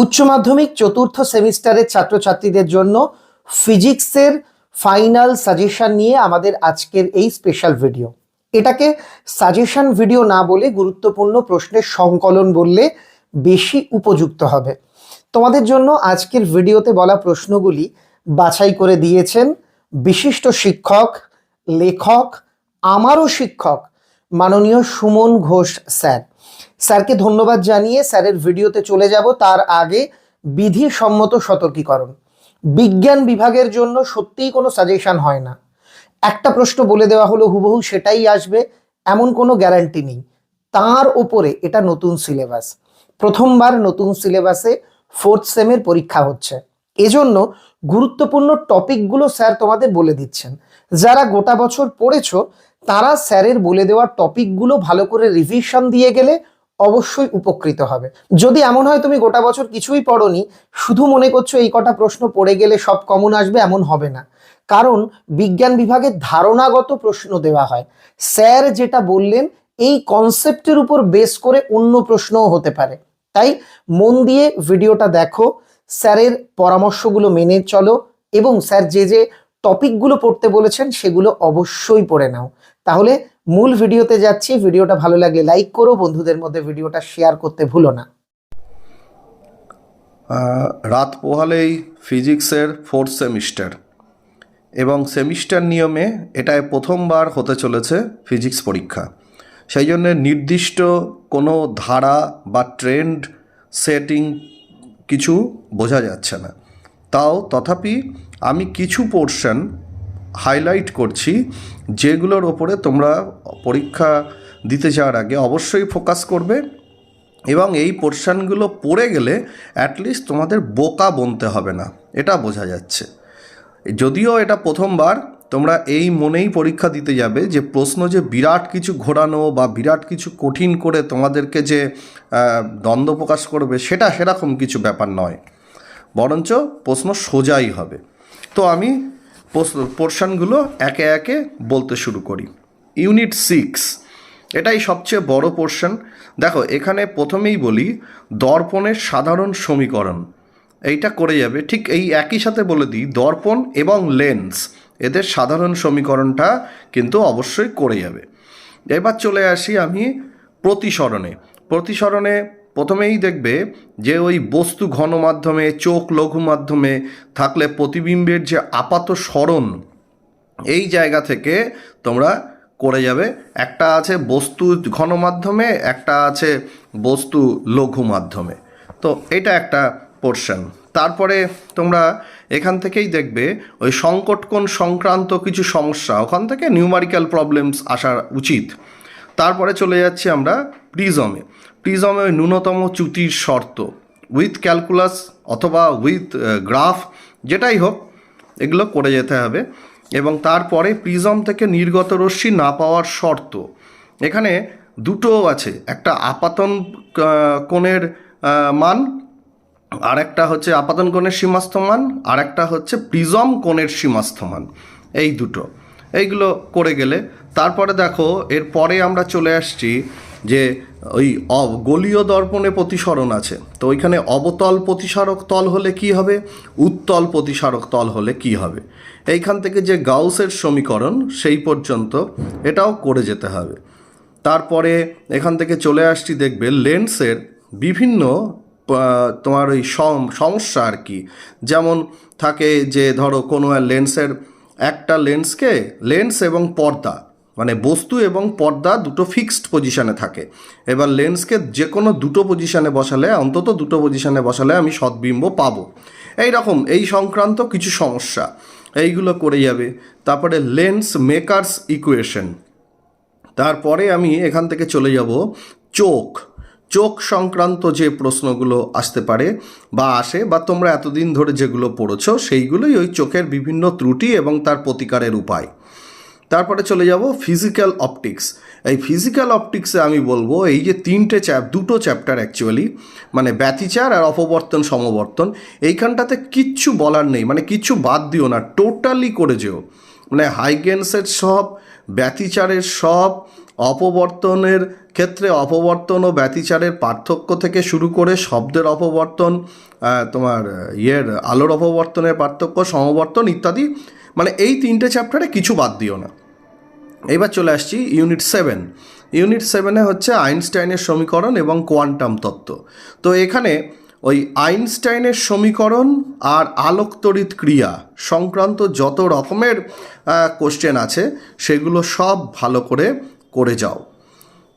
উচ্চ মাধ্যমিক চতুর্থ সেমিস্টারের ছাত্রছাত্রীদের জন্য ফিজিক্সের ফাইনাল সাজেশন নিয়ে আমাদের আজকের এই স্পেশাল ভিডিও। এটাকে সাজেশন ভিডিও না বলে গুরুত্বপূর্ণ প্রশ্নের সংকলন বললে বেশি উপযুক্ত হবে। তোমাদের জন্য আজকের ভিডিওতে বলা প্রশ্নগুলি বাছাই করে দিয়েছেন বিশিষ্ট শিক্ষক, লেখক, আমারও শিক্ষক, মাননীয় সুমন ঘোষ স্যার। স্যারকে ধন্যবাদ জানিয়ে স্যারের ভিডিওতে চলে যাব। তার আগে বিধিসম্মত সতর্কীকরণ। বিজ্ঞান বিভাগের জন্য সত্যিই কোনো সাজেশন হয় না। একটা প্রশ্ন বলে দেওয়া হলো, হুবহু সেটাই আসবে, এমন কোনো গ্যারান্টি নেই। তার ওপরে এটা নতুন সিলেবাস প্রথমবার নতুন সিলেবাসে ফোর্থ সেমের পরীক্ষা হচ্ছে। এজন্য গুরুত্বপূর্ণ টপিকগুলো স্যার তোমাদের বলে দিচ্ছেন। যারা গোটা বছর পড়েছো তারা স্যারের বলে দেওয়া টপিকগুলো ভালো করে রিভিশন দিয়ে গেলে অবশ্যই উপকৃত হবে। যদি এমন হয় তুমি গোটা বছর কিছুই পড়োনি, শুধু মনে করছ এই কটা প্রশ্ন পড়ে গেলে সব কমন আসবে, এমন হবে না। কারণ বিজ্ঞান বিভাগে ধারণাগত প্রশ্ন দেওয়া হয়। স্যার যেটা বললেন, এই কনসেপ্টের উপর বেস করে অন্য প্রশ্নও হতে পারে। তাই মন দিয়ে ভিডিওটা দেখো, স্যারের পরামর্শগুলো মেনে চলো এবং স্যার যে যে টপিকগুলো পড়তে বলেছেন সেগুলো অবশ্যই পড়ে নাও। তাহলে মূল ভিডিওতে যাচ্ছি। ভিডিওটা ভালো লাগলে লাইক করো, বন্ধুদের মধ্যে ভিডিওটা শেয়ার করতে ভুলো না। রাত পোহালেই ফিজিক্সের ফোর্থ সেমিস্টার এবং সেমিস্টার নিয়মে এটায় প্রথমবার হতে চলেছে ফিজিক্স পরীক্ষা। সেই জন্য নির্দিষ্ট কোনো ধারা বা ট্রেন্ড সেটিং কিছু বোঝা যাচ্ছে না। তাও তথাপি আমি কিছু পোর্শন হাইলাইট করছি, যেগুলোর ওপরে তোমরা পরীক্ষা দিতে যাওয়ার আগে অবশ্যই ফোকাস করবে এবং এই পোর্শনগুলো পড়ে গেলে অ্যাটলিস্ট তোমাদের বোকা বনতে হবে না। এটা বোঝা যাচ্ছে। যদিও এটা প্রথমবার, তোমরা এই মনেই পরীক্ষা দিতে যাবে যে প্রশ্ন যে বিরাট কিছু ঘোরানো বা বিরাট কিছু কঠিন করে তোমাদেরকে যে দ্বন্দ্ব প্রকাশ করবে, সেটা সেরকম কিছু ব্যাপার নয়। বরঞ্চ প্রশ্ন সোজাই হবে। তো আমি পোর্শনগুলো একে একে বলতে শুরু করি। ইউনিট সিক্স, এটাই সবচেয়ে বড় পোর্শন। দেখো, এখানে প্রথমেই বলি, দর্পণের সাধারণ সমীকরণ। এইটা করে যাবে। ঠিক এই একই সাথে বলে দিই, দর্পণ এবং লেন্স, এদের সাধারণ সমীকরণটা কিন্তু অবশ্যই করে যাবে। এবার চলে আসি আমি প্রতিসরণে। প্রতিসরণে প্রথমেই দেখবে যে ওই বস্তু ঘন মাধ্যমে, চোখ লঘু মাধ্যমে থাকলে প্রতিবিম্বের যে আপাত স্মরণ, এই জায়গা থেকে তোমরা করে যাবে। একটা আছে বস্তু ঘন মাধ্যমে, একটা আছে বস্তু লঘু মাধ্যমে। তো এটা একটা পোর্শন তারপরে তোমরা এখান থেকেই দেখবে ওই সংকটকোণ সংক্রান্ত কিছু সমস্যা, ওখান থেকে নিউমারিক্যাল প্রবলেমস আসা উচিত। তারপরে চলে যাচ্ছি আমরা প্রিজমে প্রিজমে ওই ন্যূনতম চ্যুতির শর্ত। উইথ ক্যালকুলাস অথবা উইথ গ্রাফ যেটাই হোক, এগুলো করে যেতে হবে। এবং তারপরে প্রিজম থেকে নির্গত রশ্মি না পাওয়ার শর্ত। এখানে দুটো আছে, একটা আপাতন কোণের মান আর একটা হচ্ছে আপাতন কোণের সীমাস্থ মান আর একটা হচ্ছে প্রিজম কোণের সীমাস্থ মান। এই দুটো। এইগুলো করে গেলে, তারপরে দেখো, এরপরে আমরা চলে আসছি যে ওই গলীয় দর্পণে প্রতিসরণ আছে। তো ওইখানে অবতল প্রতিসারক তল হলে কি হবে? উত্তল প্রতিসারক তল হলে কি হবে? এইখান থেকে যে গাউসের সমীকরণ, সেই পর্যন্ত এটাও করে যেতে হবে। তারপরে এখান থেকে চলে আসছি, দেখবে লেন্সের বিভিন্ন তোমার ওই সম- সমস্যা আর কি। যেমন থাকে যে ধরো কোনো লেন্সের একটা লেন্সকে লেন্স এবং পর্দা। মানে বস্তু এবং পর্দা দুটো ফিক্সড পজিশানে থাকে। এবার লেন্সকে যে কোনো দুটো পজিশানে বসালে, অন্তত দুটো পজিশানে বসালে আমি সদ্বিম্ব পাবো। এই রকম এই সংক্রান্ত কিছু সমস্যা। এইগুলো করে যাবে। তারপরে লেন্স মেকার্স ইকুয়েশন তারপরে আমি এখান থেকে চলে যাব চোখ। চোখ সংক্রান্ত যে প্রশ্নগুলো আসতে পারে বা আসে বা তোমরা এতদিন ধরে যেগুলো পড়েছো, সেইগুলোই ওই চোখের বিভিন্ন ত্রুটি এবং তার প্রতিকারের উপায়। তারপরে চলে যাব ফিজিক্যাল অপটিক্স এই ফিজিক্যাল অপটিক্সে আমি বলব, এই যে তিনটে চ্যাপ দুটো চ্যাপ্টার অ্যাকচুয়ালি মানে ব্যতিচার আর অপবর্তন, সমবর্তন, এইখানটাতে কিচ্ছু বলার নেই মানে কিচ্ছু বাদ দিও না টোটালি করে যেও। মানে হাইগেন্সের সব, ব্যতিচারের সব, অপবর্তনের ক্ষেত্রে অপবর্তন ও ব্যতিচারের পার্থক্য থেকে শুরু করে শব্দের অপবর্তন তোমার ইয়ের, আলোর অপবর্তনের পার্থক্য, সমবর্তন ইত্যাদি মানে এই তিনটে চ্যাপ্টারে কিছু বাদ দিও না। এবার চলে আসছি ইউনিট সেভেন ইউনিট সেভেনে হচ্ছে আইনস্টাইনের সমীকরণ এবং কোয়ান্টাম তত্ত্ব। তো এখানে ওই আইনস্টাইনের সমীকরণ আর আলোকতড়িৎ ক্রিয়া সংক্রান্ত যত রকমের কোশ্চেন আছে, সেগুলো সব ভালো করে করে যাও।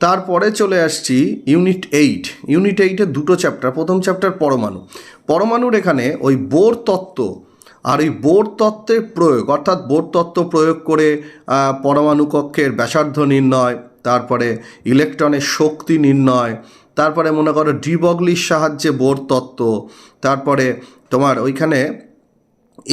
তারপরে চলে আসছি ইউনিট এইট ইউনিট এইটের দুটো চ্যাপ্টার প্রথম চ্যাপ্টার পরমাণু। পরমাণুর এখানে ওই বোর তত্ত্ব আর এই বোর তত্ত্বের প্রয়োগ, অর্থাৎ বোর তত্ত্ব প্রয়োগ করে পরমাণু কক্ষের ব্যাসার্ধ নির্ণয়, তারপরে ইলেকট্রনের শক্তি নির্ণয়, তারপরে মনে করো ডিবগলির সাহায্যে বোর তত্ত্ব, তারপরে তোমার ওইখানে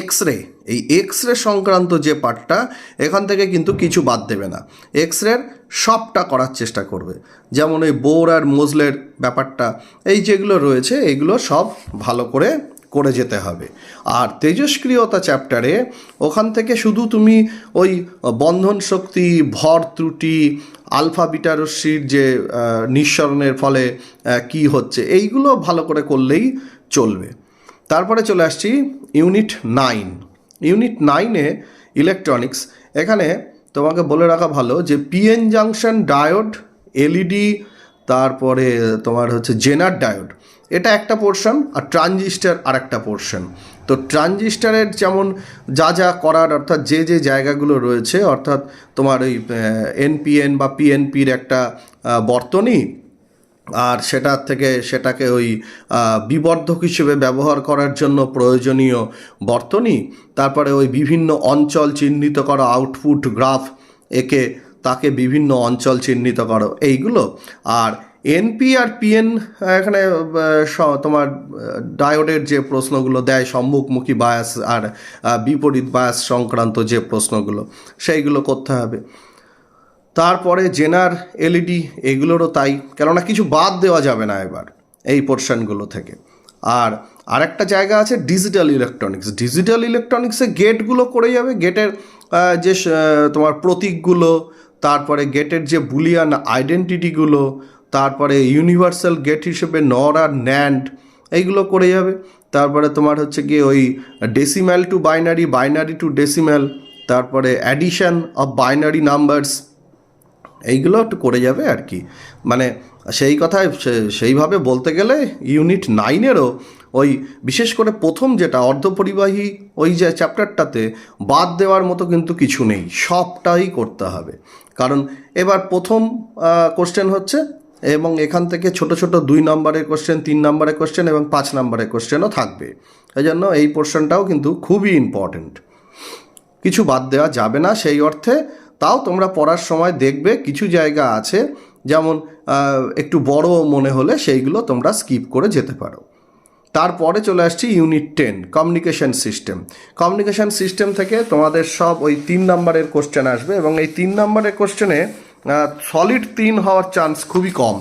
এক্স রে এই এক্স রে সংক্রান্ত যে পার্টটা, এখান থেকে কিন্তু কিছু বাদ দেবে না। এক্স রের সবটা করার চেষ্টা করবে। যেমন ওই বোর আর মোজলের ব্যাপারটা, এই যেগুলো রয়েছে, এগুলো সব ভালো করে করে যেতে হবে। আর তেজস্ক্রিয়তা চ্যাপ্টারে ওখান থেকে শুধু তুমি ওই বন্ধন শক্তি, ভর ত্রুটি, আলফা, বিটা রশ্মির যে নিঃসরণের ফলে কি হচ্ছে, এইগুলো ভালো করে করলেই চলবে। তারপরে চলে আসছি ইউনিট নাইন। ইউনিট নাইনে ইলেকট্রনিক্স, এখানে তোমাকে বলে রাখা ভালো যে, পিএন জাংশন ডায়োড, এলইডি তারপরে তোমার হচ্ছে জেনার ডায়োড। এটা একটা পোর্শন আর ট্রানজিস্টার আর একটা পোর্শন তো ট্রানজিস্টারের যেমন যা যা করার, অর্থাৎ যে যে জায়গাগুলো রয়েছে, অর্থাৎ তোমার ওই এনপিএন বা পিএনপির একটা বর্তনী, আর সেটার থেকে সেটাকে ওই বিবর্ধক হিসেবে ব্যবহার করার জন্য প্রয়োজনীয় বর্তনী, তারপরে ওই বিভিন্ন অঞ্চল চিহ্নিত করা আউটপুট গ্রাফ একে তাকে বিভিন্ন অঞ্চল চিহ্নিত করো। এইগুলো। আর এনপি আর পিএন এখানে তোমার ডায়োডের যে প্রশ্নগুলো দেয়, সম্মুখমুখী বায়াস আর বিপরীত বায়াস সংক্রান্ত যে প্রশ্নগুলো, সেইগুলো করতে হবে। তারপরে জেনার এলইডি এগুলোরও তাই। কেননা কিছু বাদ দেওয়া যাবে না এবার, এই পোর্শনগুলো থেকে। আর আরেকটা জায়গা আছে ডিজিটাল ইলেকট্রনিক্স ডিজিটাল ইলেকট্রনিক্সে গেটগুলো করে যাবে। গেটের যে তোমার প্রতীকগুলো তারপরে গেটের যে বুলিয়ান আইডেন্টিটিগুলো, তারপরে ইউনিভার্সাল গেট হিসেবে নর আর ন্যান্ড এইগুলো করে যাবে তারপরে তোমার হচ্ছে গিয়ে ওই decimal to binary binary to decimal তারপরে অ্যাডিশন অফ বাইনারি নাম্বারস এইগুলো একটু করে যাবে আর কি। মানে সেই কথায় সেইভাবে বলতে গেলে ইউনিট নাইনেরও ওই বিশেষ করে প্রথম যেটা অর্ধপরিবাহী ওই যে চ্যাপ্টারটাতে বাদ দেওয়ার মতো কিন্তু কিছু নেই, সবটাই করতে হবে। কারণ এবার প্রথম কোশ্চেন হচ্ছে এবং এখান থেকে ছোট ছোট দুই নম্বরের কোশ্চেন তিন নম্বরের কোশ্চেন এবং পাঁচ নম্বরের কোশ্চেনও থাকবে। এই জন্য এই পোর্শনটাও কিন্তু খুবই ইম্পর্ট্যান্ট কিছু বাদ দেওয়া যাবে না সেই অর্থে, তাও তোমরা পড়ার সময় দেখবে কিছু জায়গা আছে, যেমন একটু বড় মনে হলে সেইগুলো তোমরা স্কিপ করে যেতে পারো। তারপরে চলে আসছি unit ten communication system communication system থেকে তোমাদের সব ওই তিন নম্বরের কোশ্চেন আসবে এবং এই তিন নম্বরের কোশ্চেনে সলিড তিন হওয়ার চান্স খুবই কম।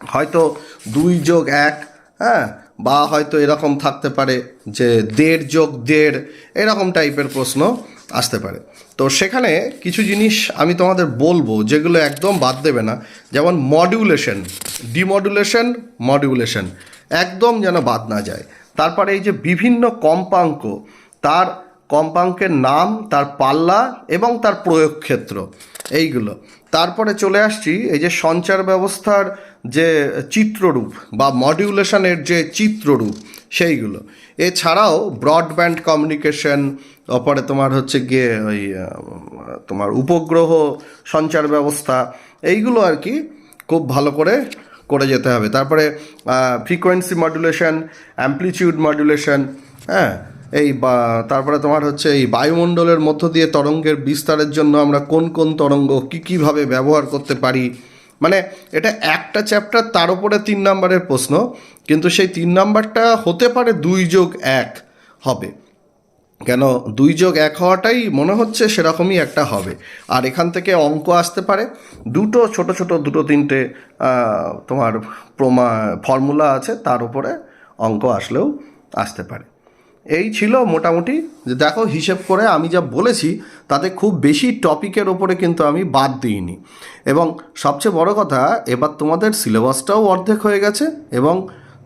হয়তো দুই যোগ এক হ্যাঁ? বা হয়তো এরকম থাকতে পারে যে দেড় যোগ দেড়, এরকম টাইপের প্রশ্ন আসতে পারে। তো সেখানে কিছু জিনিস আমি তোমাদের বলব যেগুলো একদম বাদ দেবে না। যেমন মডিউলেশন ডিমডুলেশন মডিউলেশন একদম যেন বাদ না যায়। তারপরে এই যে বিভিন্ন কম্পাঙ্ক, তার কম্পাঙ্কের নাম, তার পাল্লা এবং তার প্রয়োগ ক্ষেত্র এইগুলো। তারপরে চলে আসছি, এই যে সঞ্চার ব্যবস্থার যে চিত্ররূপ বা মডিউলেশনের যে চিত্ররূপ, সেইগুলো। এছাড়াও ব্রডব্যান্ড কমিউনিকেশন তারপরে তোমার হচ্ছে গিয়ে ওই, তোমার উপগ্রহ সঞ্চার ব্যবস্থা, এইগুলো আর কি খুব ভালো করে করে যেতে হবে। তারপরে ফ্রিকোয়েন্সি মডুলেশন অ্যাম্পলিটিউড মডুলেশন হ্যাঁ এই বা, তারপরে তোমার হচ্ছে এই বায়ুমণ্ডলের মধ্য দিয়ে তরঙ্গের বিস্তারের জন্য আমরা কোন কোন তরঙ্গ কী কীভাবে ব্যবহার করতে পারি। মানে এটা একটা চ্যাপ্টার তার উপরে তিন নাম্বারের প্রশ্ন, কিন্তু সেই তিন নাম্বারটা হতে পারে দুই যোগ এক হবে। কেন দুই যোগ এক হওয়াটাই মনে হচ্ছে সেরকমই একটা হবে। আর এখান থেকে অঙ্ক আসতে পারে। দুটো, ছোট ছোট দুটো, তিনটে তোমার প্রমা, ফর্মুলা আছে, তার উপরে অঙ্ক আসলেও আসতে পারে। এই ছিল মোটামুটি যে দেখো হিসেব করে আমি যা বলেছি, তাতে খুব বেশি টপিকের ওপরে কিন্তু আমি বাদ দিইনি। এবং সবচেয়ে বড় কথা, এবার তোমাদের সিলেবাসটাও অর্ধেক হয়ে গেছে এবং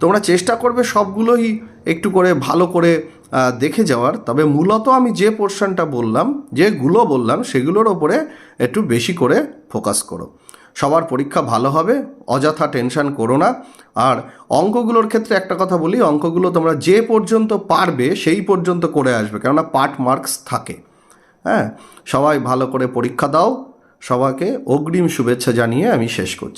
তোমরা চেষ্টা করবে সবগুলোই একটু করে ভালো করে দেখে যাওয়ার। তবে মূলত আমি যে পোর্শনটা বললাম যেগুলো বললাম, সেগুলোর ওপরে একটু বেশি করে ফোকাস করো। সবার পরীক্ষা ভালো হবে, অযথা টেনশন করো না। আর অঙ্কগুলোর ক্ষেত্রে একটা কথা বলি, অঙ্কগুলো তোমরা যে পর্যন্ত পারবে, সেই পর্যন্ত করে আসবে, কেননা পার্ট মার্কস থাকে। হ্যাঁ সবাই ভালো করে পরীক্ষা দাও। সবাইকে অগ্রিম শুভেচ্ছা জানিয়ে আমি শেষ করছি।